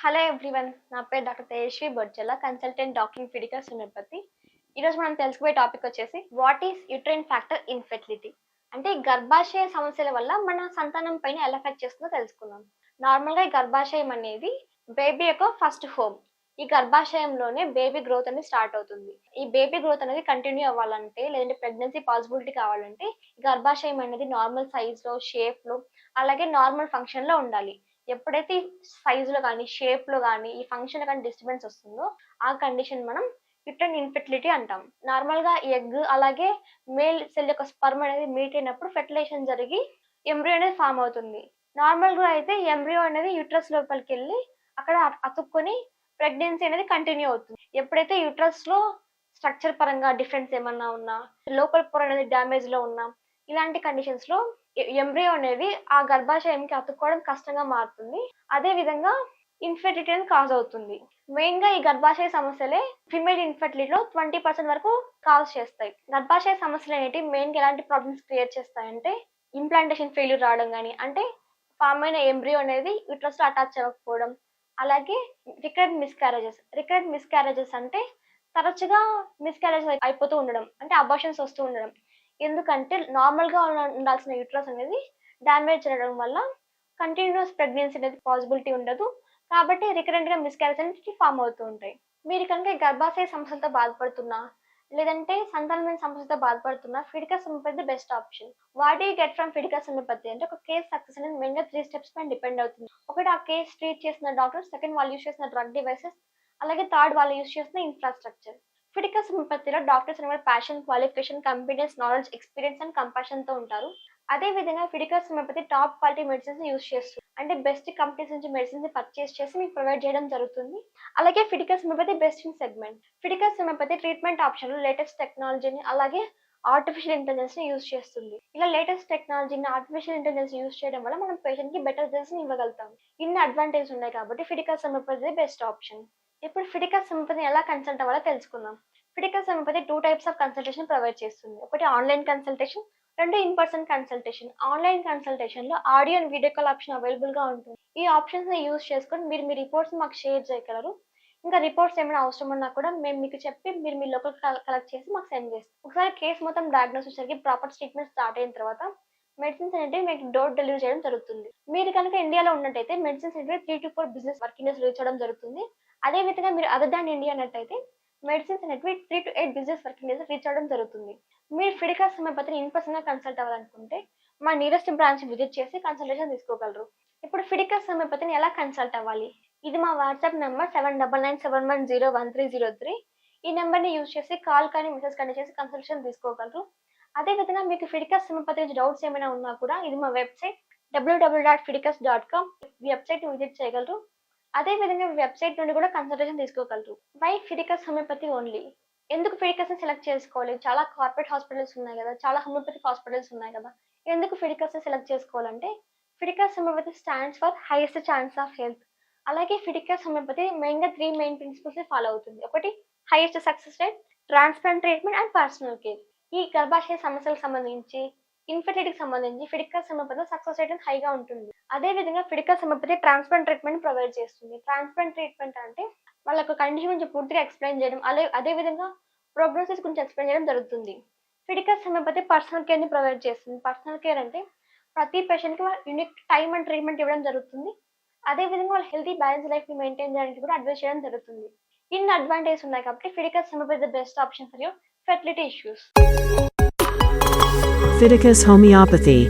Hello everyone నా పేరు doctor Tejaswi Bojjala consultant doctor Fiticus homeopathy ఈరోజు మనం తెలుసుకునే టాపిక్ వచ్చేసి what is uterine factor infertility అంటే గర్భాశయ సమస్యల వల్ల మన సంతానం పైన ఎలా ఎఫెక్ట్ చేస్తుందో తెలుసుకుందాం. నార్మల్గా ఈ గర్భాశయం అనేది బేబీ యొక్క ఫస్ట్ హోమ్ ఈ గర్భాశయంలోనే బేబీ గ్రోత్ అనేది స్టార్ట్ అవుతుంది. ఈ బేబీ గ్రోత్ అనేది కంటిన్యూ అవ్వాలంటే లేదంటే ప్రెగ్నెన్సీ పాసిబిలిటీ కావాలంటే ఈ గర్భాశయం అనేది నార్మల్ సైజ్లో షేప్లో అలాగే నార్మల్ ఫంక్షన్లో ఉండాలి. ఎప్పుడైతే సైజులో కానీ షేప్లో కానీ ఈ ఫంక్షన్లో కానీ డిస్టర్బెన్స్ వస్తుందో ఆ కండిషన్ మనం యుట్రన్ ఇన్ఫెర్టిలిటీ అంటాం. నార్మల్గా ఎగ్ అలాగే మేల్ సెల్ యొక్క స్పర్మ్ అనేది మీట్ అయినప్పుడు ఫెర్టిలైజేషన్ జరిగి ఎంబ్రియో అనేది ఫామ్ అవుతుంది. నార్మల్గా అయితే ఎంబ్రియో అనేది యూట్రస్ లోపలికి వెళ్ళి అక్కడ అతుక్కొని ప్రెగ్నెన్సీ అనేది కంటిన్యూ అవుతుంది. ఎప్పుడైతే యూట్రస్లో స్ట్రక్చర్ పరంగా డిఫరెన్స్ ఏమన్నా ఉన్నా లోపల పొర అనేది డ్యామేజ్లో ఉన్నా ఇలాంటి కండిషన్స్లో ఎంబ్రియో అనేది ఆ గర్భాశయంకి అతుక్కోవడం కష్టంగా మారుతుంది. అదే విధంగా ఇన్ఫెర్టిలిటీ అనేది కాజ్ అవుతుంది. మెయిన్గా ఈ గర్భాశయ సమస్యలే ఫిమేల్ ఇన్ఫెర్టిలిటీలో ట్వంటీ పర్సెంట్ వరకు కాజ్ చేస్తాయి. గర్భాశయ సమస్యలు అనేవి మెయిన్గా ఎలాంటి ప్రాబ్లమ్స్ క్రియేట్ చేస్తాయంటే ఇంప్లాంటేషన్ ఫెయిల్యూర్ రావడం కానీ అంటే ఫామ్ అయిన ఎంబ్రియో అనేది యూట్రస్లో అటాచ్ అవ్వకపోవడం అలాగే రికరెంట్ మిస్క్యారేజెస్ రికరెంట్ మిస్క్యారేజెస్ అంటే తరచుగా మిస్క్యారేజ్ అయిపోతూ ఉండడం అంటే అబార్షన్స్ వస్తూ ఉండడం. ఎందుకంటే నార్మల్గా ఉండాల్సిన యూట్రస్ అనేది డ్యామేజ్ చేయడం వల్ల కంటిన్యూస్ ప్రెగ్నెన్సీ అనేది పాసిబిలిటీ ఉండదు. కాబట్టి రికరెంట్గా మిస్క్యారేజ్ అనేది ఫామ్ అవుతూ ఉంటాయి. మీరు కనుక గర్భాశయ సమస్యలతో బాధపడుతున్నా లేదంటే సంతానమైన సమస్యతో బాధపడుతున్న Fiticus homeopathy best option what you get from Fiticus homeopathy అంటే ఒక కేస్ సక్సెస్ అనేది మెయిన్గా త్రీ స్టెప్స్ పైన డిపెండ్ అవుతుంది. ఒకటి ఆ కేస్ ట్రీట్ చేసిన డాక్టర్ సెకండ్ వాళ్ళు యూస్ చేసిన డ్రగ్ డివైసెస్ అలాగే థర్డ్ వాళ్ళు యూస్ చేసిన ఇన్ఫ్రాస్ట్రక్చర్ ఫిటికల్ హోమియోపతిలో డాక్టర్స్ అనేవారు passion qualification competence knowledge experience and కంపాషన్తో ఉంటారు. అదే విధంగా Fiticus homeopathy top quality medicines use చేస్తుంది. అంటే బెస్ట్ కంపెనీస్ నుంచి మెడిసిన్స్ పర్చేస్ చేసి మీకు ప్రొవైడ్ చేయడం జరుగుతుంది. అలాగే Fiticus homeopathy best in segment Fiticus homeopathy treatment option latest టెక్నాలజీని అలాగే ఆర్టిఫిషియల్ ఇంటెలిజెన్స్ని యూస్ చేస్తుంది. ఇలా లేటెస్ట్ టెక్నాలజీని ఆర్టిఫిషియల్ ఇంటెలిజెన్స్ యూస్ చేయడం వల్ల మనం పేషెంట్కి బెటర్ రిజల్ట్స్ ఇవ్వగలుగుతాం. ఇన్ని అడ్వాంటేజ్ ఉన్నాయి కాబట్టి ఫిటికల్ హోమియోపతి బెస్ట్ ఆప్షన్ ఇప్పుడు ఫిటికల్ సమపతిని ఎలా కన్సల్ట్ అవ్వాలో తెలుసుకుందాం. Fiticus homeopathy two types of consultation provide చేస్తుంది. ఒకటి ఆన్లైన్ కన్సల్టేషన్ రెండు in person consultation online కన్సల్టేషన్లో audio and video call option అవైలబుల్గా ఉంటుంది. ఈ ఆప్షన్స్ని యూస్ చేసుకొని మీరు మీ రిపోర్ట్స్ మాకు షేర్ చేయగలరు. ఇంకా రిపోర్ట్స్ ఏమైనా అవసరం ఉన్నా కూడా మేము మీకు చెప్పి మీరు మీ లోకల్ కలెక్ట్ చేసి మాకు సెండ్ చేస్తాం ఒకసారి కేసు మొత్తం డయాగ్నోస్ వచ్చేసరికి ప్రాపర్ ట్రీట్మెంట్ స్టార్ట్ అయిన తర్వాత మెడిసిన్స్ అనేవి మీకు డోర్ డెలివరీ చేయడం జరుగుతుంది. మీరు కనుక ఇండియాలో ఉన్నట్టయితే మెడిసిన్స్ అనేవి three to four business working days reach అవడం జరుగుతుంది. అదే విధంగా మీరు అదర్ దాన్ ఇండియా అన్నట్టయితే మెడిసిన్స్ అనేవి three to eight business working days reach అవడం జరుగుతుంది. మీరు ఫిడికాస్ హోమియోపతిని ఇన్ పర్సన్గా కన్సల్ట్ అవ్వాలనుకుంటే మా నియరెస్ట్ బ్రాంచ్ విజిట్ చేసి కన్సల్టేషన్ తీసుకోగలరు. ఇప్పుడు ఫిడికాస్ హోమియోపతిని ఎలా కన్సల్ట్ అవ్వాలి? ఇది మా WhatsApp number seven double nine seven one zero one three zero three ఈ నెంబర్ని యూజ్ చేసి కాల్ కానీ మెసేజ్ కానీ చేసి కన్సల్టేషన్ తీసుకోగలరు. అదే విధంగా మీకు ఫిడికాస్ హోమియోపతి గురించి డౌట్స్ ఏమైనా ఉన్నా కూడా ఇది మా website WWW dot Fiticus dot com website visit చేయగలరు. అదే విధంగా వెబ్సైట్ నుండి కూడా consultation తీసుకోగలరు. Why Fiticus homeopathy only. ఎందుకు ఫిడికస్ సెలెక్ట్ చేసుకోవాలి? చాలా కార్పొరేట్ హాస్పిటల్స్ ఉన్నాయి కదా చాలా హోమియోపతిక్ హాస్పిటల్స్ ఉన్నాయి కదా ఎందుకు ఫిడికస్ సెలెక్ట్ చేసుకోవాలంటే Fiticus homeopathy stands for highest chance of health అలాగే ఫిడికస్ హోమియోపతి మెయిన్గా త్రీ మెయిన్ ప్రిన్సిపల్స్ ఫాలో అవుతుంది. ఒకటి highest success rate transplant treatment and personal care ఈ గర్భాశయ సమస్యలకు సంబంధించి ఇన్ఫెర్టిలిటీకి సంబంధించి ఫిడికల్ హోమియోపతి సక్సెస్ రేట్ హైగా ఉంటుంది. అదే విధంగా Fiticus homeopathy transplant treatment provide చేస్తుంది. ట్రాన్స్ప్లాంట్ ట్రీట్మెంట్ అంటే వాళ్ళ యొక్క కండిషన్ గురించి పూర్తిగా ఎక్స్ప్లెయిన్ చేయడం అదే అదే విధంగా ప్రోగ్నోసిస్ గురించి ఎక్స్ప్లెయిన్ చేయడం జరుగుతుంది. ఫిడికల్ సమపతి పర్సనల్ కేర్ని ప్రొవైడ్ చేస్తుంది. పర్సనల్ కేర్ అంటే ప్రతి పేషెంట్కి యూనిక్ టైం అండ్ ట్రీట్మెంట్ ఇవ్వడం జరుగుతుంది. అదే విధంగా వాళ్ళ హెల్తీ బ్యాలెన్స్ లైఫ్ని మెయింటైన్ చేయడానికి కూడా అడ్వైస్ చేయడం జరుగుతుంది. ఇన్ని అడ్వాంటేజ్ ఉన్నాయి కాబట్టి Fiticus homeopathy the best option for your fertility issues Fiticus Homeopathy